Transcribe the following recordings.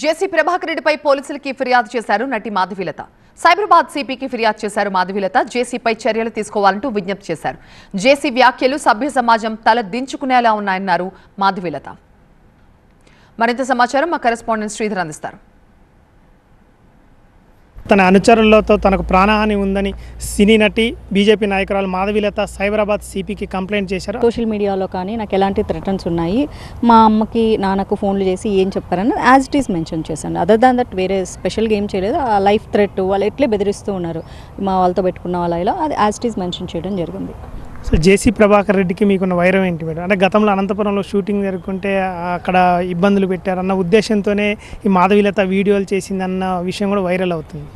జేసీ ప్రభాకర్ రెడ్డిపై పోలీసులకి ఫిర్యాదు చేశారు నటి మాధవీలత. సైబరాబాద్ సిపికి ఫిర్యాదు చేశారు మాధవీలత. జేసీపై చర్యలు తీసుకోవాలంటూ విజ్ఞప్తి చేశారు. జేసీ వ్యాఖ్యలు సభ్య సమాజం తల దించుకునేలా ఉన్నాయన్నారు మాధవిలత. మరింత సమాచారం మా కరెస్పాండెంట్ శ్రీధర్ అందిస్తారు. తన అనుచరులతో తనకు ప్రాణహాని ఉందని సినీ నటి బీజేపీ నాయకురాలు మాధవీలత సైబరాబాద్ సిపికి కంప్లైంట్ చేశారు. సోషల్ మీడియాలో కానీ నాకు ఎలాంటి థ్రెటన్స్ ఉన్నాయి? మా అమ్మకి నాన్నకు ఫోన్లు చేసి ఏం చెప్పారని యాజ్ ఇట్ ఈస్ మెన్షన్ చేశాను. అదర్ దాన్ దట్ వేరే స్పెషల్గా ఏం చేయలేదు. ఆ లైఫ్ థ్రెట్ వాళ్ళు ఎట్లే బెదిరిస్తూ ఉన్నారు? మా వాళ్ళతో పెట్టుకున్న వాళ్ళ ఇలా అది యాజ్ ఇట్ ఈస్ మెన్షన్ చేయడం జరిగింది. సో జేసీ ప్రభాకర్ రెడ్డికి మీకున్న వైరం ఏంటి మేడం? అంటే గతంలో అనంతపురంలో షూటింగ్ జరుగుతుంటే అక్కడ ఇబ్బందులు పెట్టారన్న ఉద్దేశంతోనే ఈ మాధవీలత వీడియోలు చేసిందన్న విషయం కూడా వైరల్ అవుతుంది.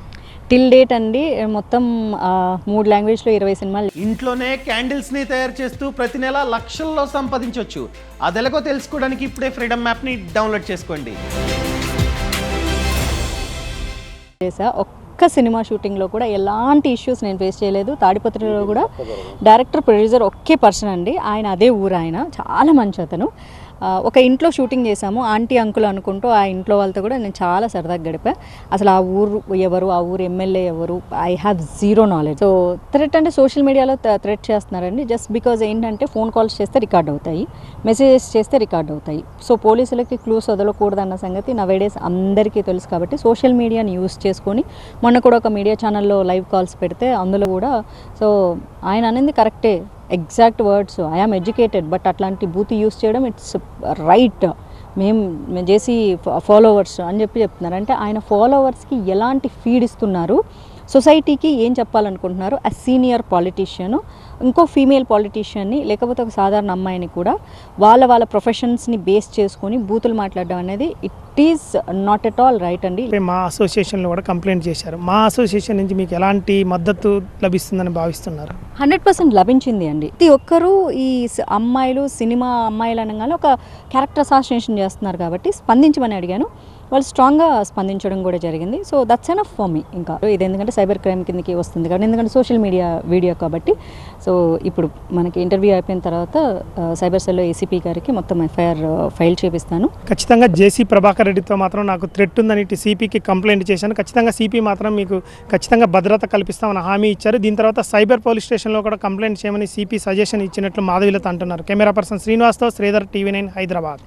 టిల్ డేట్ అండి మొత్తం ఆ, మూడు లాంగ్వేజ్లో ఇరవై సినిమాలు. ఇంట్లోనే క్యాండిల్స్ని తయారు చేస్తూ ప్రతి నెల లక్షల్లో సంపాదించవచ్చు అదెలాగో తెలుసుకోవడానికి ఇప్పుడే ఫ్రీడమ్ యాప్ని డౌన్లోడ్ చేసుకోండి. చేసా. ఒక్క సినిమా షూటింగ్లో కూడా ఎలాంటి ఇష్యూస్ నేను ఫేస్ చేయలేదు. తాడిపత్రిలో కూడా డైరెక్టర్ ప్రొడ్యూసర్ ఒకే పర్సన్ అండి. ఆయన అదే ఊరు ఆయన. చాలా మంచి అతను. ఒక ఇంట్లో షూటింగ్ చేశాము. ఆంటీ అంకుల్ అనుకుంటూ ఆ ఇంట్లో వాళ్ళతో కూడా నేను చాలా సరదాగా గడిపా. అసలు ఆ ఊరు ఎవరు ఆ ఊరు ఎమ్మెల్యే ఎవరు I have zero knowledge so threat అంటే సోషల్ మీడియాలో థ్రెట్ చేస్తున్నారండి. జస్ట్ బికాజ్ ఏంటంటే ఫోన్ కాల్స్ చేస్తే రికార్డ్ అవుతాయి. మెసేజెస్ చేస్తే రికార్డ్ అవుతాయి. సో పోలీసులకి క్లూస్ వదలకూడదన్న సంగతి నవేడేస్ అందరికీ తెలుసు కాబట్టి సోషల్ మీడియాని యూస్ చేసుకొని మొన్న కూడా ఒక మీడియా ఛానల్లో లైవ్ కాల్స్ పెడితే అందులో కూడా సో ఆయన అనేది కరెక్టే exact words. I am educated but అట్లాంటి బూత్ యూస్ చేయడం ఇట్స్ రైట్ మేము మేము చేసి ఫాలోవర్స్ అని చెప్పి చెప్తున్నారు అంటే ఆయన ఫాలోవర్స్కి ఎలాంటి ఫీడ్ ఇస్తున్నారు? సొసైటీకి ఏం చెప్పాలనుకుంటున్నారు అ సీనియర్ పాలిటీషియన్ ఇంకో ఫీమేల్ పాలిటీషియన్ని లేకపోతే ఒక సాధారణ అమ్మాయిని కూడా వాళ్ళ వాళ్ళ ప్రొఫెషన్స్ని బేస్ చేసుకొని బూతులు మాట్లాడడం అనేది it is not at all right అండి. మా అసోసియేషన్లో కూడా కంప్లైంట్ చేశారు. మా అసోసియేషన్ నుంచి మీకు ఎలాంటి మద్దతు లభిస్తుందని భావిస్తున్నారు? హండ్రెడ్ పర్సెంట్ లభించింది అండి. ప్రతి ఒక్కరూ ఈ అమ్మాయిలు సినిమా అమ్మాయిలు అనగానే ఒక క్యారెక్టర్ అసాసినేషన్ చేస్తున్నారు కాబట్టి స్పందించమని అడిగాను. వాళ్ళు స్ట్రాంగ్గా స్పందించడం కూడా జరిగింది. So that's enough for me ఇంకా ఇది ఎందుకంటే సైబర్ క్రైమ్ కిందకి వస్తుంది కాబట్టి ఎందుకంటే సోషల్ మీడియా వీడియో కాబట్టి. సో ఇప్పుడు మనకి ఇంటర్వ్యూ అయిపోయిన తర్వాత సైబర్ సెల్లో ఏసీపీ గారికి మొత్తం ఎఫ్ఐఆర్ ఫైల్ చేపిస్తాను. ఖచ్చితంగా జేసీ ప్రభాకర్ రెడ్డితో మాత్రం నాకు థ్రెట్ ఉందని సిపికి కంప్లైంట్ చేశాను. ఖచ్చితంగా సిపి మాత్రం మీకు ఖచ్చితంగా భద్రత కల్పిస్తామని హామీ ఇచ్చారు. దీని తర్వాత సైబర్ పోలీస్ స్టేషన్లో కూడా కంప్లైంట్ చేయమని సిపి సజెషన్ ఇచ్చినట్లు మాధవిలత అంటున్నారు. కెమెరా పర్సన్ శ్రీనివాస్తో శ్రీధర్ టీవీ నైన్ హైదరాబాద్.